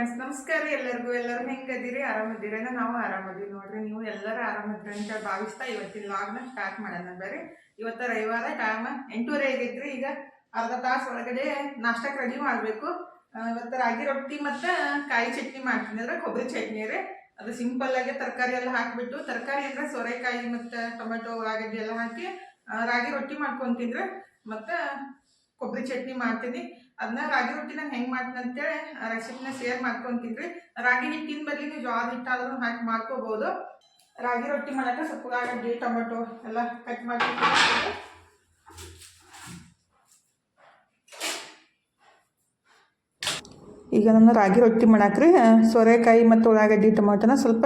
ನಮಸ್ಕಾರ ರೀ ಎಲ್ಲರಿಗೂ. ಎಲ್ಲರೂ ಹೆಂಗದಿರಿ ಆರಾಮದಿರಿ ನಾವು ಆರಾಮದೀವಿ ನೋಡ್ರಿ. ನೀವು ಎಲ್ಲರೂ ಆರಾಮದ್ರಿ ಅಂತ ಭಾವಿಸ್ತಾ ಇವತ್ತಿನ ಲಾಗ್ನ ಸ್ಟಾರ್ಟ್ ಮಾಡೋಣ ಬೇರೆ ಇವತ್ತ ರವಿವಾರ ಟೈಮ್ ಎಂಟೂವರೆ ಆಗೈತ್ರಿ. ಈಗ ಅರ್ಧ ತಾಸು ಒಳಗಡೆ ನಾಷ್ಟಕ್ಕೆ ರೆಡಿ ಮಾಡಬೇಕು. ಇವತ್ತು ರಾಗಿ ರೊಟ್ಟಿ ಮತ್ತು ಕಾಯಿ ಚಟ್ನಿ ಮಾಡ್ತೀನಿ. ಅಂದ್ರೆ ಕೊಬ್ಬರಿ ಚಟ್ನಿ ರೀ. ಅದು ಸಿಂಪಲ್ ಆಗಿ ತರಕಾರಿ ಎಲ್ಲ ಹಾಕಿಬಿಟ್ಟು, ತರಕಾರಿ ಅಂದ್ರೆ ಸೋರೆಕಾಯಿ ಮತ್ತು ಟೊಮೆಟೊ ಉಳ್ಳಾಗಡ್ಡಿ ಎಲ್ಲ ಹಾಕಿ ರಾಗಿ ರೊಟ್ಟಿ ಮಾಡ್ಕೊಂತಿದ್ರೆ ಮತ್ತು ಕೊಬ್ಬರಿ ಚಟ್ನಿ ಮಾಡ್ತೀನಿ. ಅದನ್ನ ರಾಗಿ ರೊಟ್ಟಿ ಹೆಂಗ್ ಹೆಂಗೆ ಮಾಡ್ತೀನಿ ಅಂತೇಳಿ ರೆಸಿಪಿನ ಶೇರ್ ಮಾಡ್ಕೊಂತಿದ್ರಿ ರಾಗಿ ಹಿಟ್ಟಿನ ಬದಲಿಗೆ ನೀವು ಜೋಳ ಹಿಟ್ಟಾದ್ರೂ ಹಾಕಿ ಮಾಡ್ಕೋಬಹುದು ರಾಗಿ ರೊಟ್ಟಿ ಮಾಡಕ್ಕೆ ಸ್ವಲ್ಪ ಉಳ್ಳಾಗಡ್ಡಿ ಟೊಮೆಟೊ ಎಲ್ಲ ಕಟ್ ಮಾಡಿ ಈಗ ನಾನು ರಾಗಿ ರೊಟ್ಟಿ ಮಾಡಾಕ್ರಿ ಸೋರೆಕಾಯಿ ಮತ್ತು ಉಳ್ಳಾಗಡ್ಡಿ ಟೊಮೊಟೊನ ಸ್ವಲ್ಪ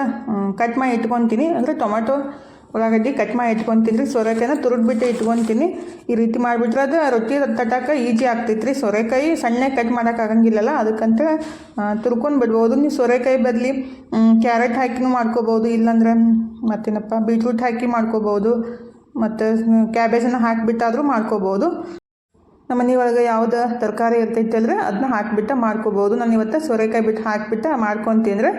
ಕಟ್ ಮಾಡಿ ಇಟ್ಕೊತೀನಿ. ಅಂದರೆ ಟೊಮೆಟೊ ಉಳ್ಳಾಗಡ್ಡಿ ಕಟ್ ಮಾಡಿ ಇಟ್ಕೊತೀನಿ ರೀ. ಸೋರೆಕಾಯಿನ ತುರಿದ್ಬಿಟ್ಟು ಇಟ್ಕೊತೀನಿ. ಈ ರೀತಿ ಮಾಡಿಬಿಟ್ರೆ ಅದು ರೊಟ್ಟಿ ತಟ್ಟಕ್ಕೆ ಈಜಿ ಆಗ್ತೈತೆ ಸೋರೆಕಾಯಿ ಸಣ್ಣ ಕಟ್ ಮಾಡೋಕ್ಕಾಗಂಗಿಲ್ಲಲ್ಲ ಅದಕ್ಕಂತ ತುರ್ಕೊಂಡು ಬಿಡ್ಬೋದು. ನೀವು ಸೋರೆಕಾಯಿ ಬದಲಿ ಕ್ಯಾರೆಟ್ ಹಾಕಿನೂ ಮಾಡ್ಕೋಬೋದು, ಇಲ್ಲಾಂದ್ರೆ ಮತ್ತೇನಪ್ಪ ಬೀಟ್ರೂಟ್ ಹಾಕಿ ಮಾಡ್ಕೋಬೋದು, ಮತ್ತು ಕ್ಯಾಬೇಜನ್ನು ಹಾಕಿಬಿಟ್ಟಾದರೂ ಮಾಡ್ಕೋಬೋದು. ನಮ್ಮ ಮನೆ ಒಳಗೆ ಯಾವ್ದು ತರಕಾರಿ ಇರ್ತೈತೆ ಅಲ್ರಿ ಅದನ್ನ ಹಾಕಿಬಿಟ್ಟು ಮಾಡ್ಕೋಬೋದು. ನಾನು ಇವತ್ತು ಸೋರೆಕಾಯಿ ಬಿಟ್ಟು ಹಾಕಿಬಿಟ್ಟು ಮಾಡ್ಕೊತೀನಿ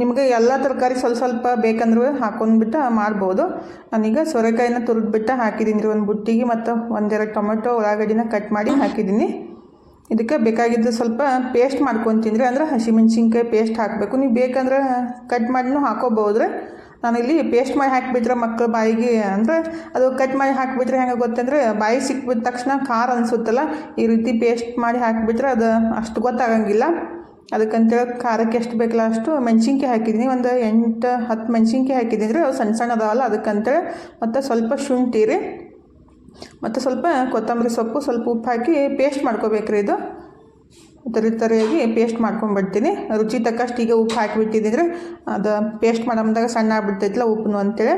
ನಿಮಗೆ ಎಲ್ಲ ತರಕಾರಿ ಸ್ವಲ್ಪ ಸ್ವಲ್ಪ ಬೇಕಂದ್ರೂ ಹಾಕೊಂಡ್ಬಿಟ್ಟು ಮಾಡ್ಬೋದು. ನಾನೀಗ ಸೋರೆಕಾಯಿನ ತುರಿದ್ಬಿಟ್ಟು ಹಾಕಿದ್ದೀನಿ ರೀ. ಒಂದು ಬುಟ್ಟಿಗೆ ಮತ್ತು ಒಂದೆರಡು ಟೊಮೆಟೊ, ಉಳ್ಳಾಗಡ್ಡಿನ ಕಟ್ ಮಾಡಿ ಹಾಕಿದ್ದೀನಿ. ಇದಕ್ಕೆ ಬೇಕಾಗಿದ್ದು ಸ್ವಲ್ಪ ಪೇಸ್ಟ್ ಮಾಡ್ಕೊತೀನಿ ಅಂದ್ರೆ ಹಸಿಮೆಣ್ಸಿನ್ಕಾಯಿ ಪೇಸ್ಟ್ ಹಾಕಬೇಕು. ನೀವು ಬೇಕಂದ್ರೆ ಕಟ್ ಮಾಡಿನೂ ಹಾಕೋಬೋದು ರೀ ನಾನಿಲ್ಲಿ ಪೇಸ್ಟ್ ಮಾಡಿ ಹಾಕಿಬಿಟ್ರೆ ಮಕ್ಕಳ ಬಾಯಿಗೆ ಅಂದರೆ ಅದು ಕಟ್ ಮಾಡಿ ಹಾಕಿಬಿಟ್ರೆ ಹೆಂಗೆ ಗೊತ್ತಂದ್ರೆ ಬಾಯಿ ಸಿಕ್ಬಿದ ತಕ್ಷಣ ಖಾರ ಅನಿಸುತ್ತಲ್ಲ, ಈ ರೀತಿ ಪೇಸ್ಟ್ ಮಾಡಿ ಹಾಕಿಬಿಟ್ರೆ ಅದು ಅಷ್ಟು ಗೊತ್ತಾಗಂಗಿಲ್ಲ. ಅದಕ್ಕಂತೇಳಿ ಖಾರಕ್ಕೆ ಎಷ್ಟು ಬೇಕಲ್ಲ ಅಷ್ಟು ಮೆಣಸಿನ್ಕಾಯಿ ಹಾಕಿದ್ದೀನಿ. ಒಂದು ಎಂಟು ಹತ್ತು ಮೆಣಸಿನ್ಕಾಯಿ ಹಾಕಿದ್ದೀನಿ ರೀ ಅವು ಸಣ್ಣ ಸಣ್ಣ ಅದಾವಲ್ಲ, ಅದಕ್ಕಂತೇಳಿ ಮತ್ತು ಸ್ವಲ್ಪ ಶುಂಠಿ ರೀ, ಮತ್ತು ಸ್ವಲ್ಪ ಕೊತ್ತಂಬರಿ ಸೊಪ್ಪು, ಸ್ವಲ್ಪ ಉಪ್ಪು ಹಾಕಿ ಪೇಸ್ಟ್ ಮಾಡ್ಕೋಬೇಕ್ರಿ ಇದು. ತರಿ ತರಿಯಾಗಿ ಪೇಸ್ಟ್ ಮಾಡ್ಕೊಂಡ್ಬಿಡ್ತೀನಿ. ರುಚಿ ತಕ್ಕಷ್ಟು ಈಗ ಉಪ್ಪು ಹಾಕಿಬಿಟ್ಟಿದ್ರೆ ಅದು ಪೇಸ್ಟ್ ಮಾಡೋದಾಗ ಸಣ್ಣ ಆಗ್ಬಿಡ್ತೈತಲ್ಲ ಉಪ್ಪು ಅಂತೇಳಿ.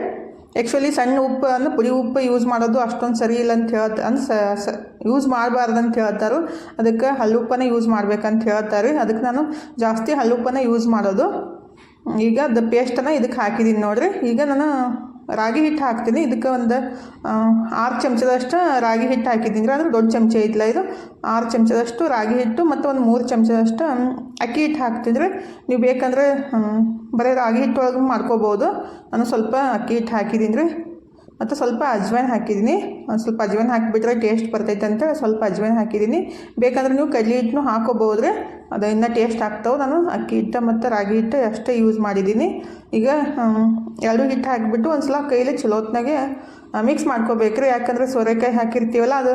ಆ್ಯಕ್ಚುಲಿ ಸಣ್ಣ ಉಪ್ಪು ಅಂದ್ರೆ ಪುಡಿ ಉಪ್ಪು ಯೂಸ್ ಮಾಡೋದು ಅಷ್ಟೊಂದು ಸರಿ ಇಲ್ಲ ಅಂತ ಹೇಳ ಅಂದ್ರೆ ಸ ಯೂಸ್ ಮಾಡಬಾರ್ದು ಅಂತ ಹೇಳ್ತಾರೆ. ಅದಕ್ಕೆ ಹಲ್ಲುಪ್ಪನೇ ಯೂಸ್ ಮಾಡ್ಬೇಕಂತ ಹೇಳ್ತಾರೆ. ಅದಕ್ಕೆ ನಾನು ಜಾಸ್ತಿ ಹಲ್ಲುಪ್ಪನೇ ಯೂಸ್ ಮಾಡೋದು. ಈಗ ಅದು ಪೇಸ್ಟನ್ನು ಇದಕ್ಕೆ ಹಾಕಿದ್ದೀನಿ ನೋಡಿರಿ. ಈಗ ನಾನು ರಾಗಿ ಹಿಟ್ಟು ಹಾಕ್ತೀನಿ. ಇದಕ್ಕೆ ಒಂದು ಆರು ಚಮಚದಷ್ಟು ರಾಗಿ ಹಿಟ್ಟು ಹಾಕಿದ್ದೀನಿ. ಅಂದರೆ ದೊಡ್ಡ ಚಮಚ ಐತಲ್ಲ ಇದು. ಆರು ಚಮಚದಷ್ಟು ರಾಗಿ ಹಿಟ್ಟು ಮತ್ತು ಒಂದು ಮೂರು ಚಮಚದಷ್ಟು ಅಕ್ಕಿ ಹಿಟ್ಟು ಹಾಕ್ತಿದ್ರೆ ನೀವು ಬೇಕಂದರೆ ಬರೀ ರಾಗಿ ಹಿಟ್ಟು ಒಳಗೆ ಮಾಡ್ಕೋಬೋದು. ನಾನು ಸ್ವಲ್ಪ ಅಕ್ಕಿ ಹಿಟ್ಟು ಹಾಕಿದ್ದೀನಿ ರೀ ಮತ್ತು ಸ್ವಲ್ಪ ಅಜ್ವಾಯ್ನ ಹಾಕಿದ್ದೀನಿ ಒಂದು ಸ್ವಲ್ಪ ಅಜ್ವಾಯ್ನ ಹಾಕಿಬಿಟ್ರೆ ಟೇಸ್ಟ್ ಬರ್ತೈತೆ ಅಂತ ಸ್ವಲ್ಪ ಅಜ್ವಾಯಿನ್ ಹಾಕಿದ್ದೀನಿ ಬೇಕಂದ್ರೆ ನೀವು ಕಡ್ಲೆ ಹಿಟ್ಟನ್ನು ಹಾಕೋಬೋದು ರೀ ಅದು ಇನ್ನು ಟೇಸ್ಟ್ ಆಗ್ತಾವೆ. ನಾನು ಅಕ್ಕಿ ಹಿಟ್ಟು ಮತ್ತು ರಾಗಿ ಹಿಟ್ಟು ಅಷ್ಟೇ ಯೂಸ್ ಮಾಡಿದ್ದೀನಿ. ಈಗ ಎರಡು ಹಿಟ್ಟು ಹಾಕಿಬಿಟ್ಟು ಒಂದು ಸಲ ಕೈಲಿ ಚಲೋತ್ನಾಗೆ ಮಿಕ್ಸ್ ಮಾಡ್ಕೋಬೇಕ್ರಿ. ಯಾಕಂದರೆ ಸೋರೆಕಾಯಿ ಹಾಕಿರ್ತೀವಲ್ಲ, ಅದು